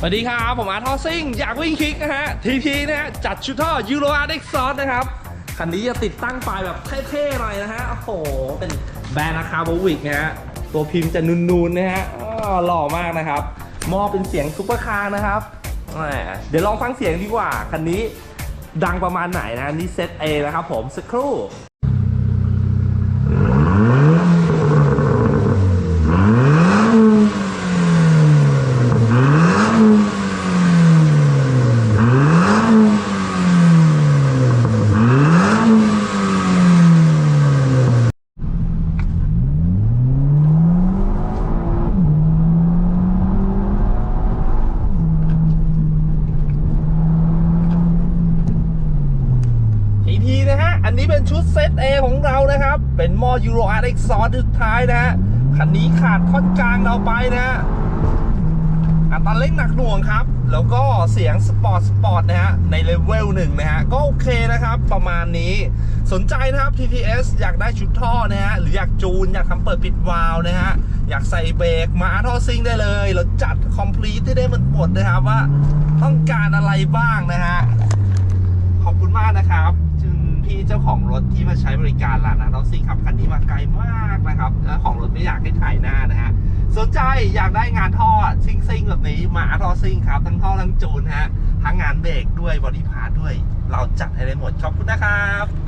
สวัสดีครับ ผมอาร์ทอซิ่ง อยากวิ่งคลิกนะฮะทีพีนะฮะจัดชุดท่อยูโรอาร์เด็กซอสนะครับ คันนี้จะติดตั้งไฟล์แบบเท่ๆหน่อยนะฮะ โอ้โห เป็นแบรนด์อาคาโบวิกนะฮะ ตัวพิมพ์จะนูนๆนะฮะหล่อมากนะครับมอเป็นเสียงซุปเปอร์คาร์นะครับ เดี๋ยวลองฟังเสียงดีกว่า คันนี้ดังประมาณไหนนะ นี่เซตเอนะครับผมสักครู่ ทีที อันนี้เป็นชุดเซต A ของเรานะครับ เป็นหม้อยูโรอาร์เอ็กซอสุดท้ายนะฮะ คันนี้ขาดท่อนกลางเราไปนะฮะอัตราเร่งหนักหน่วงครับ แล้วก็เสียงสปอร์ตสปอร์ตนะฮะ ในเลเวลหนึ่งนะฮะ ก็โอเคนะครับ ประมาณนี้ สนใจนะครับ TTS อยากได้ชุดท่อนะฮะ หรืออยากจูน อยากทำเปิดปิดวาล์วนะฮะ อยากใส่เบรกมาท่อซิ่งได้เลยเราจัดคอมพลีทที่ได้มันหมดนะครับว่า ต้องการอะไรบ้างนะฮะ ขอบคุณมากนะครับ เจ้าของรถที่มาใช้บริการล่ะนนะเราซิ่งขับคันนี้มาไกลมากนะครับแล้วของรถไม่อยากให้ถ่ายหน้านะฮะสนใจอยากได้งานท่อซิ่งซิ่งแบบนี้มาท่อซิ่งครับทั้งท่อทั้งจูนฮะทั้งงานเบรกด้วยบอดี้พาร์ทด้วย เราจัดให้ได้หมดขอบคุณนะครับ